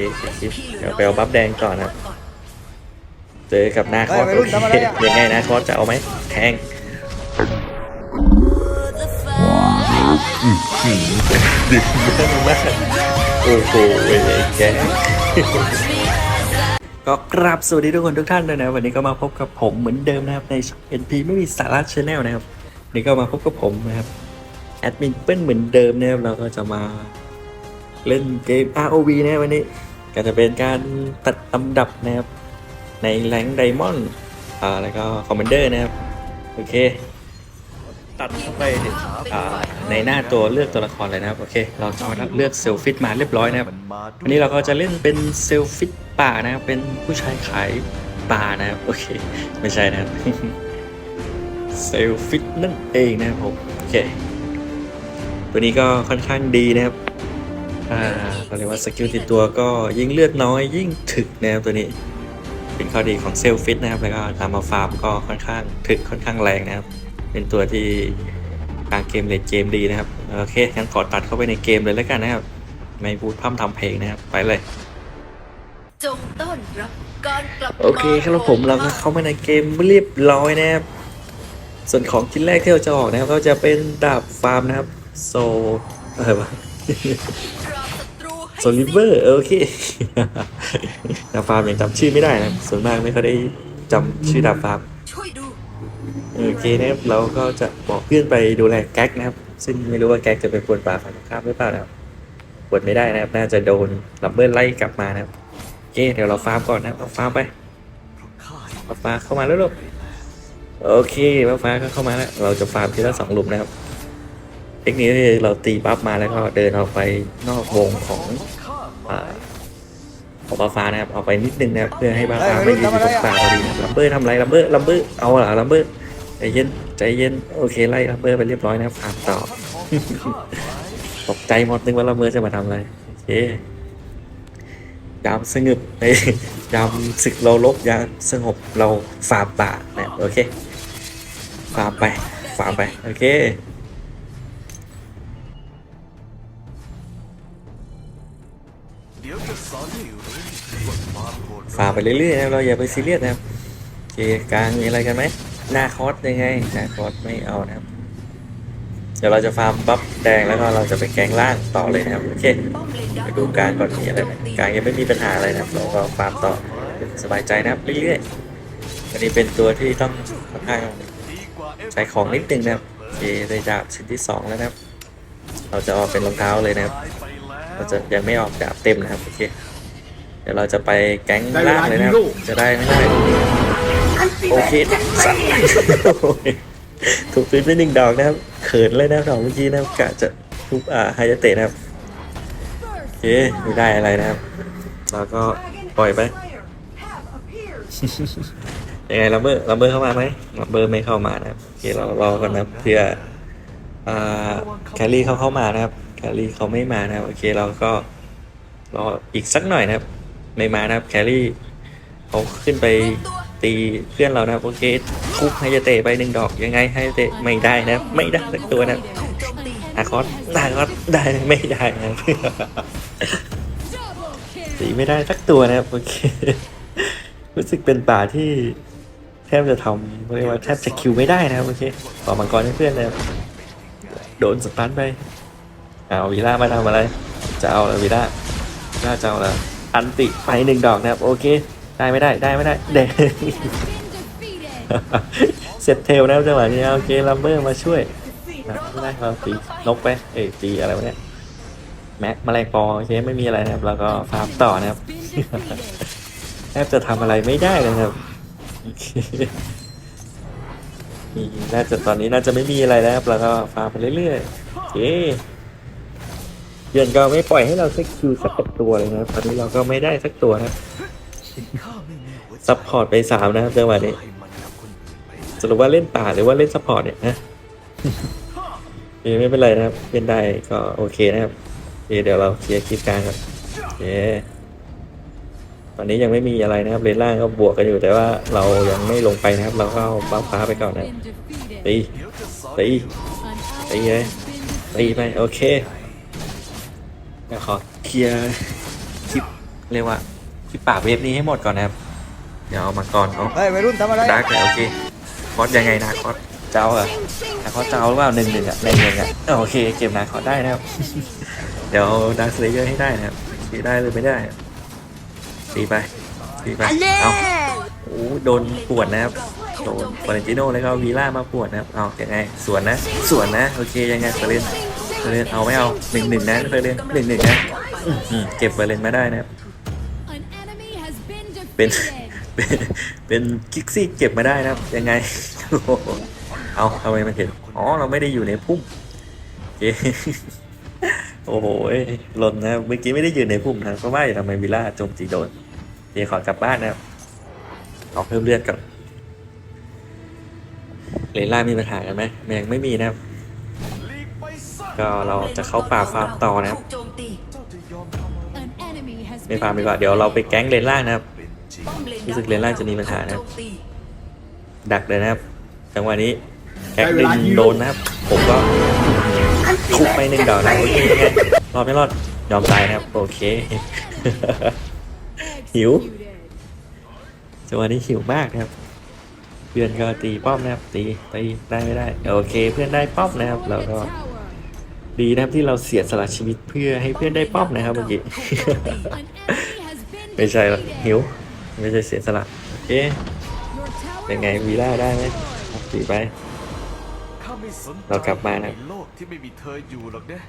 เคโอเคเดี๋ยวไปเอาบัฟแดงก่อนนะเจอกับนาคอสเฮ้ยวัยรุ่นทำอะไรอะยังไงนาคอสจะเอาไหมแทงดึงมากโอ้โหไอ้แกก็กราบสวัสดีทุกคนทุกท่านเลยนะ วันนี้ก็มาพบกับผมเหมือนเดิมนะครับในช่อง NP ไม่มีสาระชาแนลนะครับวันนี่ก็มาพบกับผมนะครับแอดมินเปิ้ลเหมือนเดิมนะครับเราก็จะมาเล่นเกม ROV นะวันนี้ ก็จะเป็นการตัดลำดับนะครับ ในแรงไดมอนด์อ่าแล้วก็คอมมานเดอร์นะครับ โอเค ตัดเข้าไปอ่าในหน้าตัวเลือกตัวละครเลยนะครับ โอเค เราจะมาเลือกเซลฟิตมาเรียบร้อยนะครับวันนี้เราก็จะเล่นเป็นเซลฟิตป่านะครับ เป็นผู้ชายขายป่านะครับ โอเค ไม่ใช่นะครับเซลฟิตนั่นเองนะครับผม โอเค ตัวนี้ก็ค่อนข้างดีนะครับ อ่าเขาเรียกว่าสกิลติดตัวก็ยิ่งเลือดน้อยยิ่งถึกนะครับตัวนี้ เป็นข้อดีของเซลฟิตนะครับ แล้วก็ตามมาฟาร์มก็ค่อนข้างถึกค่อนข้างแรงนะครับ เป็นตัวที่กลางเกมเลดเกมดีนะครับ โอเคงั้นขอตัดเข้าไปในเกมเลยแล้วกันนะครับ ไม่พูดพร่ำทำเพลงนะครับ ไปเลยจงต้อนรับการกลับโอเคครับผมเราก็เข้ามาในเกมเรียบร้อยนะครับ ส่วนของชิ้นแรกที่เราจะออกนะครับ ก็จะเป็นดาบฟาร์มนะครับ โซอะไรวะ โซลิเวอร์โอเคดาบฟาร์มยังจำชื่อไม่ได้นะส่วนมากไม่ค่อยได้จำชื่อดาบฟาร์มช่วยดูโอเคนะครับเราก็จะบอกเพื่อนไปดูแลแก๊กนะครับ ซึ่งไม่รู้ว่าแก๊กจะเป็นปวนป่าฝั่งตรงข้ามหรือเปล่านะครับปวนไม่ได้นะครับ น่าจะโดนลัมเบอร์ไล่กลับมานะครับโอเคเดี๋ยวเราฟาร์มก่อนนะครับเราฟาร์มไปป้าฟ้าเข้ามาแล้วลูกโอเคป้าฟ้าก็เข้ามาแล้ว เราจะฟาร์มทีละสองหลุมนะครับ เทคนิคก็คือเราตีบัฟมาแล้วก็เดินออกไปนอกวงของอ่าของป้าฟ้านะครับเอาไปนิดนึงนะครับเพื่อให้ป้าฟ้าไม่ยืนอยู่ตรงกลางพอดีนะครับลัมเบอร์ทำไรลัมเบอร์ลัมเบอร์เอาล่ะลัมเบอร์ใจเย็นใจเย็นโอเคไล่ลัมเบอร์ไปเรียบร้อยนะครับฟาร์มต่อตกใจหมดนึกว่าลัมเบอร์จะมาทำอะไรโอเคยามสงบในยามศึกเราลบยามสงบเราฟาร์มป่านะโอเคฟาร์มไปฟาร์มไปโอเค ความโหดฟาร์มไปเรื่อยๆนะครับเราอย่าไปซีเรียสนะครับโอเคกลางมีอะไรกันไหมหน้าคอสยังไงหน้าคอสไม่เอานะครับ เดี๋ยวเราจะฟาร์มบัฟแดงแล้วก็เราจะไปแกงล่างต่อเลยนะครับโอเคป้อมเลนดาไปดูกางก่อนมีอะไรกลางยังไม่มีปัญหาอะไรนะครับเราก็ฟาร์มต่อสบายใจนะครับเรื่อยๆอันนี้เป็นตัวที่ต้องค่อนข้างใช้ของนิดนึงนะครับโอเคได้ดาบชิ้นที่สองแล้วนะครับ เราจะออกเป็นรองเท้าเลยนะครับ เราจะยังไม่ออกดาบเต็มนะครับโอเค เดี๋ยวเราจะไปแก๊งล่างเลยนะครับ จะได้ไม่ได้โอเคสัตว์โอ้ยถูกตีไปหนึ่งดอกนะครับ เขินเลยนะครับดอกเมื่อกี้นะครับกะจะทุบอ่าไฮยาเตะนะครับโอเคไม่ได้อะไรนะครับเราก็ปล่อยไปยังไงลัมเบอร์ลัมเบอร์เข้ามาไหมลัมเบอร์ไม่เข้ามานะครับโอเคเรารอกันนะครับเพื่ออ่าแคลรี่เขาเข้ามานะครับแคลรี่เขาไม่มานะครับโอเคเราก็รออีกสักหน่อยนะครับ ไม่มานะครับแคลรี่เขาขึ้นไปตีเพื่อนเรานะครับโอเคทุบไฮยาเตะไปหนึ่งดอกยังไงไฮยาเตะไม่ได้นะครับไม่ได้สักตัวนะอาคอสอาคอสได้ไม่ได้นะครับสีไม่ได้สักตัวนะครับโอเครู้สึกเป็นป่าที่แทบจะทำเรียกว่าแทบจะคิวไม่ได้นะครับโอเคต่อมังกรให้เพื่อนนะครับโดนสตันไปเอาวีล่ามาทำอะไรจะเอาละวีล่าวีล่าจะเอาละ อันติไปหนึ่งดอกนะครับโอเค ได้ไม่ได้ได้ไม่ได้เด็กเสร็จเทลนะครับจังหวะนี้โอเคลัมเบอร์มาช่วยนะไม่ได้เราตีนกไปเอ้ตีอะไรวะเนี่ยแม็กแมลงปอโอเคไม่มีอะไรนะครับ แล้วก็ฟาร์มต่อนะครับแทบจะทำอะไรไม่ได้เลยครับโอเคนี่น่าจะตอนนี้น่าจะไม่มีอะไรแล้วครับแล้วก็ฟาร์มไปเรื่อยๆโอเค เยือนก็ไม่ปล่อยให้เราสักคิวสักตัวเลยนะครับตอนนี้เราก็ไม่ได้สักตัวนะครับข้าไม่มีหัวใจซัพพอร์ตไปสามนะครับจังหวะนี้ให้มันนอื่นไปสรุปว่าเล่นป่าหรือว่าเล่นซัพพอร์ตเนี่ยนะเอ้ยไม่เป็นไรนะครับเล่นได้ก็โอเคนะครับเดี๋ยวเราเคลียร์คลิปกลางครับโอเตอนนี้ยังไม่มีอะไรนะครับเลนล่างก็บวกกันอยู่แต่ว่าเรายังไม่ลงไปนะครับ เราก็เอาบ้าฟ้าไปก่อนนะตีตีตีเลยตีไปโอเค เดี๋ยวขอเคลียร์คลิปเรียกว่าที่ป่าบเวฟนี้ให้หมดก่อนนะครับ เดี๋ยวเอามาก่อนเอาเฮ้ยวัยรุ่นทำอะไร ดาร์กเลยโอเคคอสยังไงนะคอสเจ้าเหรอะนาคอสเจ้าหรือเปล่าหนึ่งหนึ่งอะหนึ่งหนึ่งอะเออโอเคเก็บนาคอสได้นะครับ เดี๋ยวดาร์คเลเยอร์ให้ได้นะครับตีได้หรือไม่ได้อะตีไปตีไปเอาโอ้โดนปวดนะครับโดนฟอเรนติโนแล้วก็วีล่ามาปวดนะครับเอายังไงสวนนะสวนนะโอเคยังไงเฟรน เฟรนเอาไม่เอาหนึ่งหนึ่งนะเฟรนหนึ่งหนึ่งนะเก็บเฟรนไมาได้นะครับเป็นเป็นเป็นคิกซี่เก็บมาได้นะครับ ยังไงโอ้โหเอาทำไมมันเห็นอ๋อเราไม่ได้อยู่ในพุ่มโอ้โหหล่นนะเมื่อกี้ไม่ได้อยืนในพุ่มนะเพราะว่าทำไมวิล่าโจมตีโดนเดี๋ยวขอกลับบ้านนะครับเอาเพิ่มเลือดก่อนเลนล่ามีปัญหากันไหมแมงไม่มีนะครับลีกไปซะ ก็เราจะเข้าป่าฟาร์มต่อนะครับไม่ฟาร์มดีกว่าเดี๋ยวเราไปแก๊งเลนล่างนะครับรู้สึกเลนล่างจะมีปัญหานะดักเลยนะครับจังหวะนี้แก๊กดึงโดนนะครับ ผมก็ทุบไปหนึ่งดอกนะโอเคยังไงรอดไม่รอดยอมตายนะครับ โอเค หิวจังหวะนี้หิวมากนะครับเพื่อนก็ตีป้อมนะครับตีตีได้ไม่ได้ โอเค เพื่อนได้ป้อมนะครับ แล้วก็ ดีนะครับที่เราเสียสละชีวิตเพื่อให้เพื่อนได้ป้อมนะครับเมื่อกี้ An enemy has been ไม่ใช่หรอก defeated. หิว ไม่ใช่เสียสละโอเค Your tower เป็นไง has วีล่าได้ไหม destroyed. ตีไป ข้าไม่สนใจเรากลับมานะ ในโลกที่ไม่มีเธออยู่หรอกนะ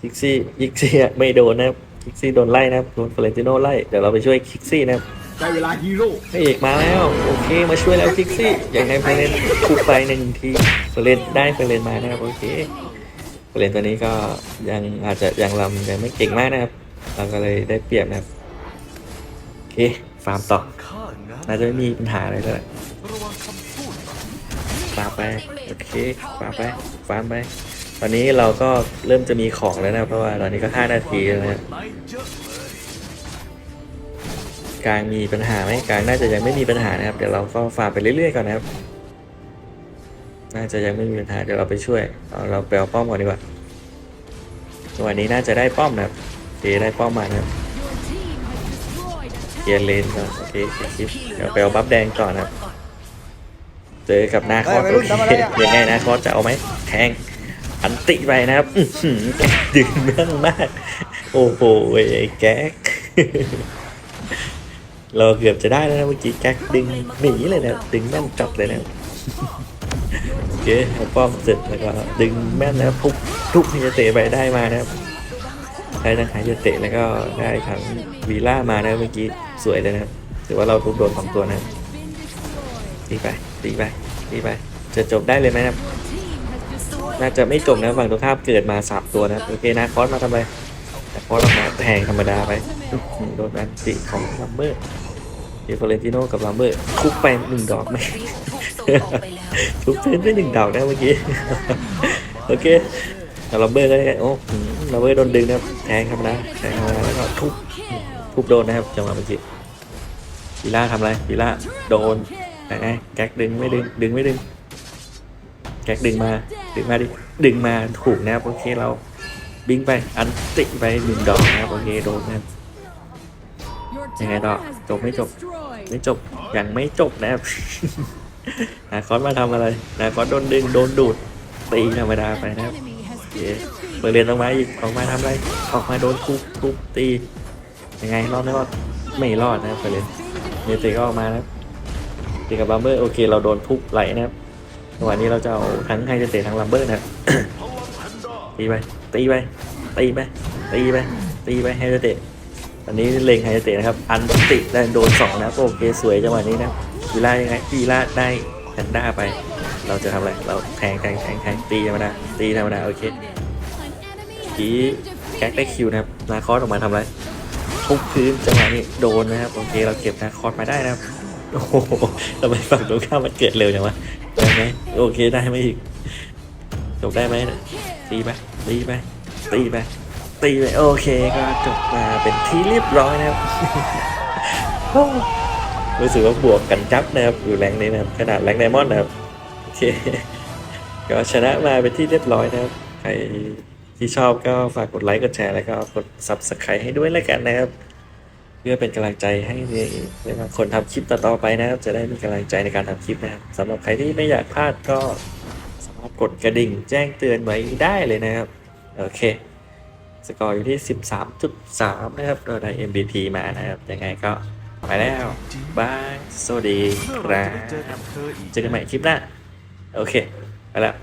คิกซี่คิกซี่อะไม่โดนนะครับคิกซี่โดนไล่นะครับโดนเฟรนติโนไล่เดี๋ยวเราไปช่วยคิกซี่นะครับได้เวลาฮีโร่ พระเอกมาแล้วโอเคมาช่วยแล้วคิกซี่อย่างไรเฟรนทุบไปหนึ่งทีเฟรนได้เฟรนมานะครับโอเค เฟรนตัวนี้ก็ยังอาจจะยังลำยังไม่เก่งมากนะครับ เราก็เลยได้เปรียบนะครับโอเคฟาร์มต่อน่าจะไม่มีปัญหาอะไรแล้วแหละระวังคำพูดหน่อยฟาร์มไปโอเคฟาร์มไปฟาร์มไปตอนนี้เราก็เริ่มจะมีของแล้วนะเพราะว่าตอนนี้ก็ 5 นาทีแล้วนะครับกลางมีปัญหาไหมกลางน่าจะยังไม่มีปัญหานะครับ เดี๋ยวเราก็ฟาร์มไปเรื่อยๆก่อนนะครับ น่าจะยังไม่มีปัญหาเดี๋ยวเราไปช่วยเอาเราไปเอาป้อมก่อนดีกว่าจังหวะนี้น่าจะได้ป้อมนะครับโอเคได้ป้อมมานะครับ Your team has destroyed a เกียร์เลนก่อนโอเคเกียร์คลิปเดี๋ยวไปเอาบัฟแดงก่อนนะครับเจอกับนาคอสโอเคยังไงนาคอสจะเอาไหมแทงอันติไปนะครับอื้อหือดึงแม่นมากโอ้โหไอ้แก๊กเราเกือบจะได้แล้วนะเมื่อกี้แก๊กดึงหนีเลยนะดึงแม่นจัดเลยนะ โอเคเอาป้อมเสร็จแล้วก็ดึงแม่นนะครับทุบทุบฮิยาเตะไปได้มานะครับได้ทั้งฮิยาเตะแล้วก็ได้ทั้งวีล่ามานะเมื่อกี้สวยเลยนะครับถือว่าเราทุบโดนสองตัวนะตีไปตีไปตีไปจะจบได้เลยไหมครับ น่าจะไม่จบนะฝั่งตรงข้ามเกิดมาสามตัวนะโอเคนะคอสมาทำไมแต่คอสออกมาแทงธรรมดาไปโดนอันติของลัมเบอร์เดฟเฟรนติโนกับลัมเบอร์ทุบไปหนึ่งดอกไหม ถูกส่งออกไปแล้วทุบพื้นไปหนึ่งดอกนะเมื่อกี้ โอเคแต่ลัมเบอร์ก็ได้โอ้หืมลัมเบอร์โดนดึงนะครับแทงธรรมดาแทงธรรมดาแล้วก็ทุบทุบโดนนะครับจังหวะเมื่อกี้พีล่าทำอะไรพีล่าโดนแต่ไงแก๊กดึงไม่ดึงดึงไม่ดึงแก๊กดึงมาดึงมาดิดึงมาถูกนะครับโอเคเราบิงไปอันติไปหนึ่งดอกนะครับโอเคโดนนะครับยังไง tower ต่อ has จบไม่จบ ไม่จบยังไม่จบนะครับ นาคอสมาทำอะไร นาคอสโดนดึงโดนดูดตีธรรมดาไปนะครับ enemy has โอเค been เปิด defeated. เรียนออกมาอีกออกมาทำอะไร ออกมาโดนทุบทุบตียังไงรอดไม่รอดไม่รอดนะครับเปิดเรียนเนเตก็ออกมานะครับตีกับบัมเบอร์โอเค เราโดนทุบไหลนะครับจังหวะนี้เราจะเอาทั้งไฮเตะทั้งลัมเบอร์นะครับตีไปตีไปตีไปตีไปตีไปไฮเตะตอนนี้เล็งไฮเตะนะครับ อันติได้โดนสองนะโอเคสวยจังหวะนี้นะ อีล่ายังไงวีล่าได้แพนด้าไป เราจะทำอะไร เราแทงแทงแทงแทงตีธรรมดาตีธรรมดาโอเคทีแก๊กได้คิวนะครับนาคอสออกมาทำอะไรทุบพื้นจังหวะนี้โดนนะครับโอเคเราเก็บนาคอสมาได้นะครับโอ้โหทำไมฝั่งตรงข้ามมันเกิดเร็วจังวะได้ไหมโอเคได้ไหมอีกจบได้ไหมตีไปตีไปตีไปตีไปโอเคก็จบมาเป็นที่เรียบร้อยนะครับ รู้สึกว่าบวกกันจับนะครับอยู่แรงนี้นะครับขนาดแรงไดมอนด์นะครับโอเคก็ชนะมาเป็นที่เรียบร้อยนะครับใครที่ชอบก็ฝากกดไลค์กดแชร์แล้วก็กด subscribe ให้ด้วยแล้วกันนะครับ เพื่อเป็นกำลังใจให้เรียกว่าคนทำคลิปต่อๆไปนะครับ จะได้มีกำลังใจในการทำคลิปนะครับสำหรับใครที่ไม่อยากพลาดก็สามารถกดกระดิ่งแจ้งเตือนไว้ได้เลยนะครับ โอเค สกอร์อยู่ที่ 13.3 นะครับเราได้ MBT มานะครับยังไงก็ ไปแล้วบาย สวัสดีคเมื่อไหรรัจะได้เจอกับบเธออีกเจอกันใหม่คลิปหน้า โอเค ไปแล้ว